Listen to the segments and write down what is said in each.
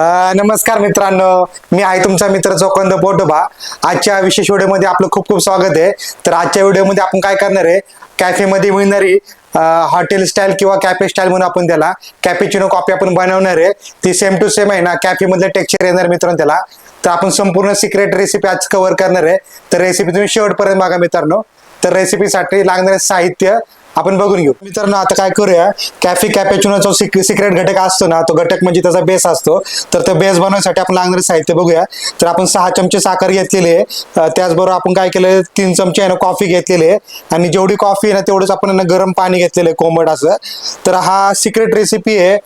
नमस्कार मित्रांनो. मी आहे तुमचा मित्र चोकंद पोटोबा आजच्या विशेष व्हिडिओमध्ये आपलं खूप खूप स्वागत आहे. तर आजच्या व्हिडिओमध्ये आपण काय करणार आहे? कॅफेमध्ये मिळणारी हॉटेल स्टाईल किंवा कॅफे स्टाईल म्हणून आपण त्याला कॅपेचिनो कॉफी आपण बनवणार आहे. ती सेम टू सेम आहे ना. कॅफेमधलं टेक्स्चर येणार मित्रांनो त्याला. तर आपण संपूर्ण सिक्रेट रेसिपी आज कव्हर करणार आहे. तर रेसिपी तुम्ही शेवटपर्यंत बघा मित्रांनो. तर रेसिपीसाठी लागणारे साहित्य आपण बघून घेऊ. मित्रांनो आता काय करूया? कॅफे कॅपेचिनोचा सिक्रेट घटक असतो ना तो घटक म्हणजे त्याचा बेस असतो. तर तो बेस बनवण्यासाठी आपण लागणारे साहित्य बघूया. तर आपण सहा चमचे साखर घेतलेली आहे. त्याचबरोबर आपण काय केलं तीन चमचे आहे ना कॉफी घेतलेली आहे. आणि जेवढी कॉफी आहे ना तेवढंच आपण गरम पाणी घेतलेलं आहे कोंबड असं. तर हा सिक्रेट रेसिपी आहे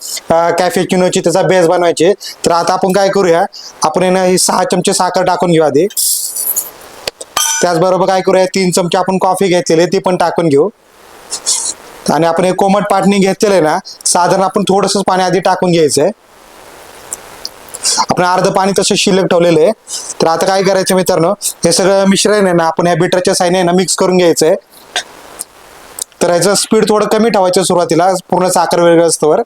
कॅफेच्युनोची त्याचा बेस बनवायची. तर आता आपण काय करूया आपण ना ही सहा चमचे साखर टाकून घेऊ आधी. त्याचबरोबर काय करूया तीन चमचे आपण कॉफी घेतलेली आहे ती पण टाकून घेऊ. आणि आपण हे कोमट पाटणी घेतलेलं आहे ना साधारण आपण थोडस पाणी आधी टाकून घ्यायचंय. आपण अर्ध पाणी तसं शिल्लक ठेवलेलं आहे. तर आता काय करायचं मित्रांनो हे सगळं मिश्रण आहे ना आपण या बिटरच्या साईने ना मिक्स करून घ्यायचंय. तर ह्याचं स्पीड थोडं कमी ठेवायचं सुरुवातीला पूर्ण साखर वेगळं असतोवर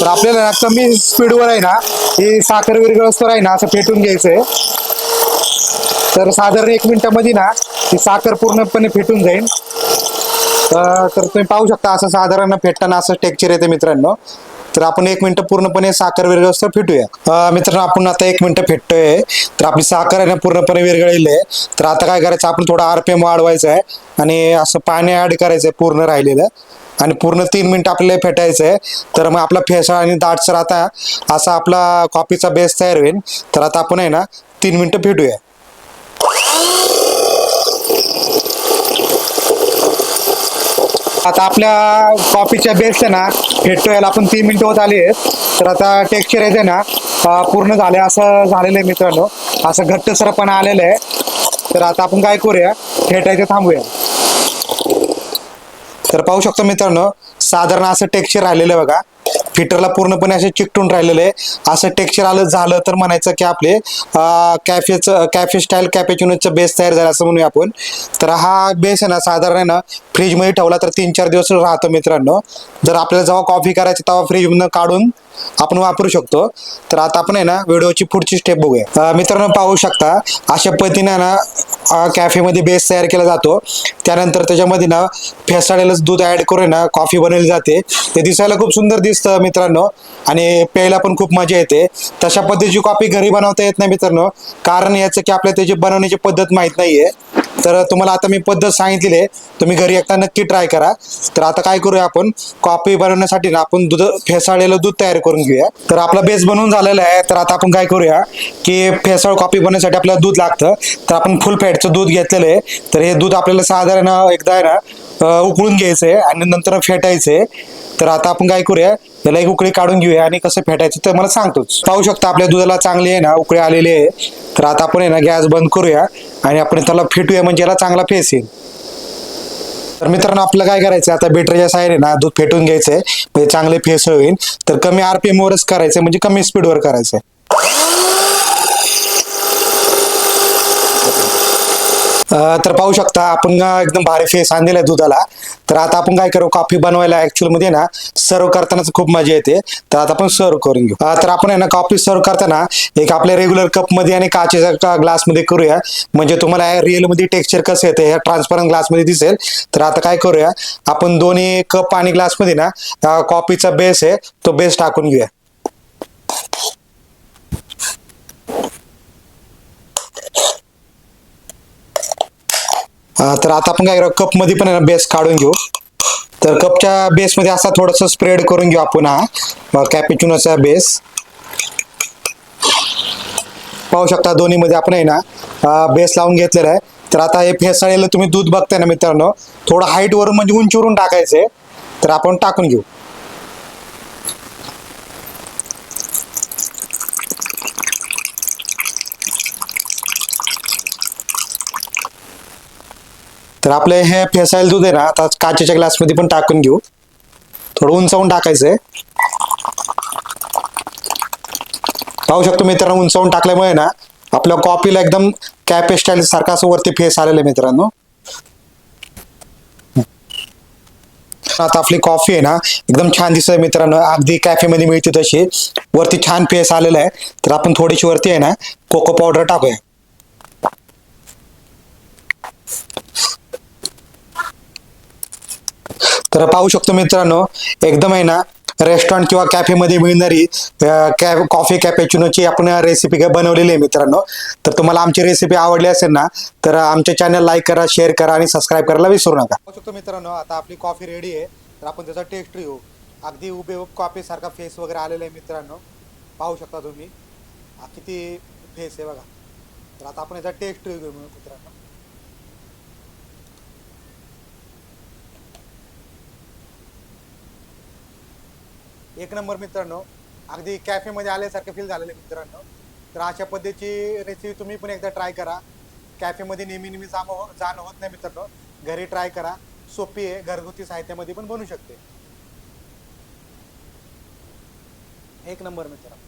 तर आपल्याला कमी स्पीडवर आहे ना ही साखर वेगळं असतो आहे ना असं फेटून घ्यायचंय. तर साधारण एक मिनिटामध्ये ना ती साखर पूर्णपणे फेटून जाईल. तर तुम्ही पाहू शकता असं साधारण फेटताना असं टेक्चर येते मित्रांनो. तर आपण एक मिनटं पूर्णपणे साखर विरघळस फेटूया. मित्रांनो आपण आता एक मिनटं फेटतोय. तर आपली साखर आहे ना पूर्णपणे विरघळलेली आहे. तर आता काय करायचं आपण थोडं आरपीएम वाढवायचं आहे आणि असं पाणी ऍड करायचं आहे पूर्ण राहिलेलं. आणि पूर्ण तीन मिनटं आपल्याला फेटायचं आहे. तर मग आपला फेसा आणि दाटसर आता असा आपला कॉफीचा बेस तयार होईल. तर आता आपण आहे ना तीन मिनटं फेटूया. आता आपल्या कॉफीच्या बेस आहे ना फेटतोयला आपण तीन मिनिटं होत आली आहेत. तर आता टेक्स्चर येते ना पूर्ण झाले असं झालेलं आहे मित्रांनो. असं घट्टसरपणा आलेलं आहे. तर आता आपण काय करूया फेटायचं थांबूया. तर पाहू शकतो मित्रांनो साधारण असं टेक्स्चर राहिलेलं आहे बघा. फिटरला पूर्णपणे असे चिकटून राहिलेलं आहे. असं टेक्स्चर आलं झालं तर म्हणायचं की आपले कॅफेचं कॅफे स्टाईल कॅपेचिनोचं बेस तयार झाला असं म्हणूया आपण. तर हा बेस आहे ना साधारण आहे ना फ्रीजमध्ये ठेवला तर तीन चार दिवस राहतो मित्रांनो. जर आपल्याला जेव्हा कॉफी करायची तेव्हा फ्रीजमधनं काढून आपण वापरू शकतो. तर आता आपण आहे ना व्हिडिओची पुढची स्टेप बघूया. मित्रांनो पाहू शकता अशा पद्धतीने ना कॅफेमध्ये बेस तयार केला जातो. त्यानंतर त्याच्यामध्ये ना फेसाळलेलं दूध ॲड करून ना कॉफी बनवली जाते. ते दिसायला खूप सुंदर दिसतं मित्रांनो. आणि प्यायला पण खूप मजा येते. तशा पद्धतीची कॉफी घरी बनवता येत नाही मित्रांनो. कारण याचं की आपल्या त्याची बनवण्याची पद्धत माहीत नाही आहे तर तुम्हाला आता मी पद्धत सांगितलेली आहे. तुम्ही घरी एकदा नक्की ट्राय करा. तर आता काय करूया आपण? कॉफी बनवण्यासाठी ना आपण दूध फेसाळलेलं दूध तयार करून घेऊया. तर आपला बेस बनवून झालेला आहे. तर आता आपण काय करूया की फेसाळ कॉफी बनवण्यासाठी आपल्याला दूध लागतं. तर आपण फुल फॅटचं दूध घेतलेलं आहे. तर हे दूध आपल्याला साधारण एकदा आहे ना उकळून घ्यायचं आहे आणि नंतर फेटायचं आहे. तर आता आपण काय करूया त्याला एक उकळी काढून घेऊया आणि कसं फेटायचं तर मला सांगतोच. पाहू शकता आपल्या दुधाला चांगली आहे ना उकळी आलेली आहे. तर आता आपण आहे ना गॅस बंद करूया आणि आपण त्याला फेटूया म्हणजे याला चांगला फेस येईल. तर मित्रांनो आपलं काय करायचं? आता बॅटरीच्या साईडने ना दूध फेटून घ्यायचंय. म्हणजे चांगले फेस होईल. तर कमी आरपीएम वरच करायचं म्हणजे कमी स्पीडवर करायचंय. तर पाहू शकता आपण एकदम भारी फेस आणलेला आहे दुधाला. तर आता आपण काय करू कॉफी बनवायला ऍक्च्युअलमध्ये ना सर्व करतानाच खूप मजा येते. तर आता आपण सर्व करून घेऊ. तर आपण आहे ना कॉफी सर्व करताना एक आपल्या रेग्युलर कपमध्ये आणि काचेच्या ग्लासमध्ये करूया. म्हणजे तुम्हाला रिअलमध्ये टेक्स्चर कसं येते ह्या ट्रान्सपरंट ग्लासमध्ये दिसेल. तर आता काय करूया आपण दोन्ही कप आणि ग्लासमध्ये ना कॉफीचा बेस आहे तो बेस टाकून घेऊया. तर आता आपण काय करू कपमध्ये पण आहे ना बेस काढून घेऊ. तर कपच्या बेस मध्ये असा थोडस स्प्रेड करून घेऊ आपण हा. बेस पाहू शकता दोन्ही मध्ये आपण आहे ना बेस लावून घेतलेला आहे. तर आता हे फेसाळलेलं तुम्ही दूध बघताय ना मित्रांनो थोडं हाईट वरून म्हणजे उंचीवरून टाकायचंय. तर आपण टाकून घेऊ. तर आपलं हे फेसायला दूध आहे ना आता काचेच्या ग्लासमध्ये पण टाकून घेऊ. थोडं उंचावून टाकायचंय. पाहू शकतो मित्रांनो उंचावून टाकल्यामुळे ना आपल्या कॉपीला एकदम कॅपे स्टाईल सारखा असं वरती फेस आलेलं आहे मित्रांनो. आता आपली कॉफी आहे ना एकदम छान दिसत मित्रांनो. अगदी कॅफेमध्ये मिळते तशी. वरती छान फेस आलेला आहे. तर आपण थोडीशी वरती आहे ना कोको पावडर टाकूया. तर पाहू शकतो मित्रांनो एकदम आहे ना रेस्टॉरंट किंवा कॅफेमध्ये मिळणारी कॅ कॉफी कॅपेच्युनोची आपण रेसिपी बनवलेली आहे मित्रांनो. तर तुम्हाला आमची रेसिपी आवडली असेल ना तर आमच्या चॅनल लाईक करा शेअर करा आणि सबस्क्राईब करायला विसरू नका. पाहू शकतो मित्रांनो आता आपली कॉफी रेडी आहे. तर आपण त्याचा टेस्ट घेऊ. अगदी उभे कॉफी सारखा फेस वगैरे आलेला आहे मित्रांनो. पाहू शकता तुम्ही. किती फेस आहे बघा. तर आता आपण याचा टेस्ट घेऊ मित्रांनो. एक नंबर मित्रांनो. अगदी कॅफेमध्ये आल्यासारखं फील झालेलं आहे मित्रांनो. तर अशा पद्धतीची रेसिपी तुम्ही पण एकदा ट्राय करा. कॅफेमध्ये नेहमी नेहमी जाम हो जाणं होत नाही मित्रांनो. घरी ट्राय करा. सोपी आहे. घरगुती साहित्यामध्ये पण बनू शकते. एक नंबर मित्रांनो.